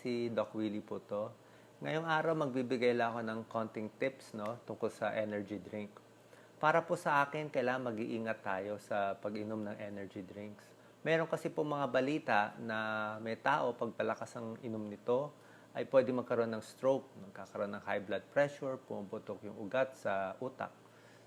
Si Doc Willie po to. Ngayong araw, magbibigay lang ako ng konting tips no, tungkol sa energy drink. Para po sa akin, kailangan mag-iingat tayo sa pag-inom ng energy drinks. Meron kasi po mga balita na may tao, pag palakas ang inom nito, ay pwede magkaroon ng stroke, magkakaroon ng high blood pressure, pumuputok yung ugat sa utak.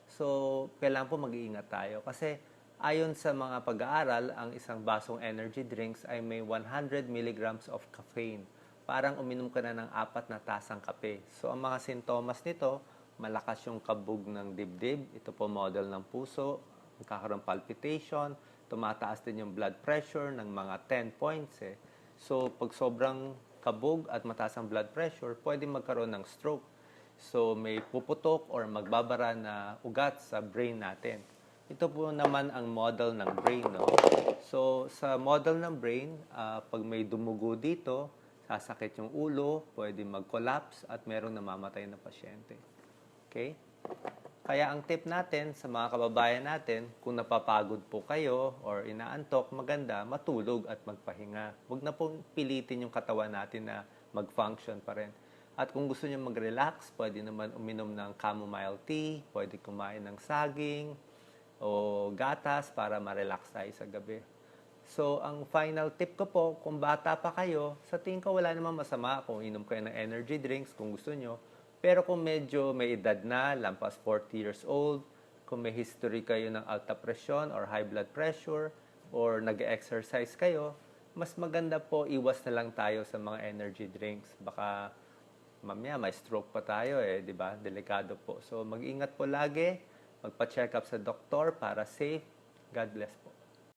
So, kailangan po mag-iingat tayo. Kasi ayon sa mga pag-aaral, ang isang basong energy drinks ay may 100 milligrams of caffeine. Parang uminom ka na ng apat na tasang kape. So, ang mga sintomas nito, malakas yung kabog ng dibdib. Ito po model ng puso. Magkakaroon palpitation. Tumataas din yung blood pressure ng mga 10 points. Eh. So, pag sobrang kabog at mataas ang blood pressure, pwede magkaroon ng stroke. So, may puputok or magbabara na ugat sa brain natin. Ito po naman ang model ng brain. No? So, sa model ng brain, ah, pag may dumugo dito, sasakit yung ulo, pwede mag-collapse at merong namamatay na pasyente. Okay? Kaya ang tip natin sa mga kababayan natin, kung napapagod po kayo or inaantok, maganda matulog at magpahinga. Huwag na pong pilitin yung katawan natin na mag-function pa rin. At kung gusto niyo mag-relax, pwede naman uminom ng chamomile tea, pwede kumain ng saging o gatas para ma-relax tayo sa gabi. So, ang final tip ko po, kung bata pa kayo, sa tingin ko wala namang masama kung inom kayo ng energy drinks kung gusto nyo. Pero kung medyo may edad na, lampas 40 years old, kung may history kayo ng alta presyon or high blood pressure, or nag-exercise kayo, mas maganda po iwas na lang tayo sa mga energy drinks. Baka mamaya may stroke pa tayo eh, di ba? Delikado po. So mag-ingat po lagi, magpa-check up sa doktor para safe. God bless po.